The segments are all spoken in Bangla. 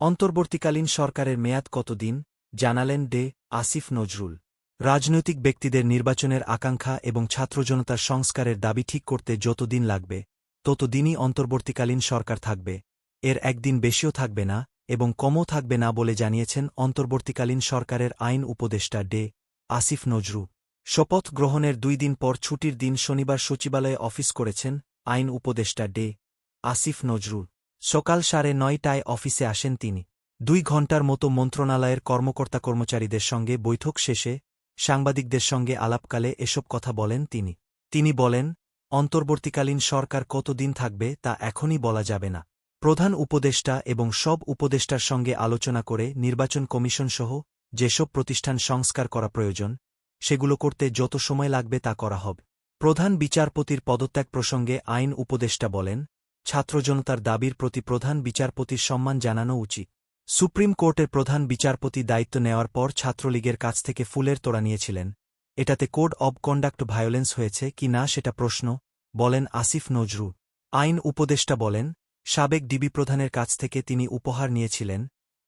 অন্তর্বর্তীকালীন সরকারের মেয়াদ কতদিন, জানালেন ডে আসিফ নজরুল। রাজনৈতিক ব্যক্তিদের নির্বাচনের আকাঙ্ক্ষা এবং ছাত্রজনতার সংস্কারের দাবি ঠিক করতে যতদিন লাগবে, ততদিনই অন্তর্বর্তীকালীন সরকার থাকবে। এর একদিন বেশিও থাকবে না এবং কমও থাকবে না বলে জানিয়েছেন অন্তর্বর্তীকালীন সরকারের আইন উপদেষ্টা ডে আসিফ নজরু শপথ গ্রহণের দুই দিন পর ছুটির দিন শনিবার সচিবালয়ে অফিস করেছেন আইন উপদেষ্টা ডে আসিফ নজরুল। সকাল সাড়ে নয়টায় অফিসে আসেন তিনি। দুই ঘণ্টার মতো মন্ত্রণালয়ের কর্মকর্তা কর্মচারীদের সঙ্গে বৈঠক শেষে সাংবাদিকদের সঙ্গে আলাপকালে এসব কথা বলেন তিনি। তিনি বলেন, অন্তর্বর্তীকালীন সরকার কতদিন থাকবে তা এখনই বলা যাবে না। প্রধান উপদেষ্টা এবং সব উপদেষ্টার সঙ্গে আলোচনা করে নির্বাচন কমিশনসহ যেসব প্রতিষ্ঠান সংস্কার করা প্রয়োজন, সেগুলো করতে যত সময় লাগবে তা করা হবে। প্রধান বিচারপতির পদত্যাগ প্রসঙ্গে আইন উপদেষ্টা বলেন ছাত্রজনতার দাবির প্রতি প্রধান বিচারপতির সম্মান জানানো উচিত। সুপ্রিম কোর্টের প্রধান বিচারপতি দায়িত্ব নেওয়ার পর ছাত্রলীগের কাছ থেকে ফুলের তোড়া নিয়েছিলেন। এটাতে কোড অব কন্ডাক্ট ভায়োলেন্স হয়েছে কি না সেটা প্রশ্ন, বলেন আসিফ নজরু। আইন উপদেষ্টা বলেন, সাবেক ডিবি প্রধানের কাছ থেকে তিনি উপহার নিয়েছিলেন,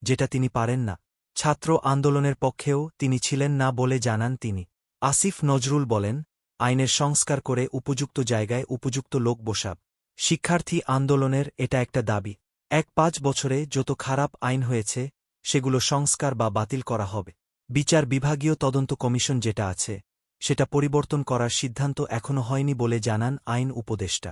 যেটা তিনি পারেন না। ছাত্র আন্দোলনের পক্ষেও তিনি ছিলেন না বলে জানান তিনি। আসিফ নজরুল বলেন, আইনের সংস্কার করে উপযুক্ত জায়গায় উপযুক্ত লোক বসাব। শিক্ষার্থী আন্দোলনের এটা একটা দাবি। এক পাঁচ বছরে যত খারাপ আইন হয়েছে, সেগুলো সংস্কার বা বাতিল করা হবে। বিচার বিভাগীয় তদন্ত কমিশন যেটা আছে, সেটা পরিবর্তন করার সিদ্ধান্ত এখনও হয়নি বলে জানান আইন উপদেষ্টা।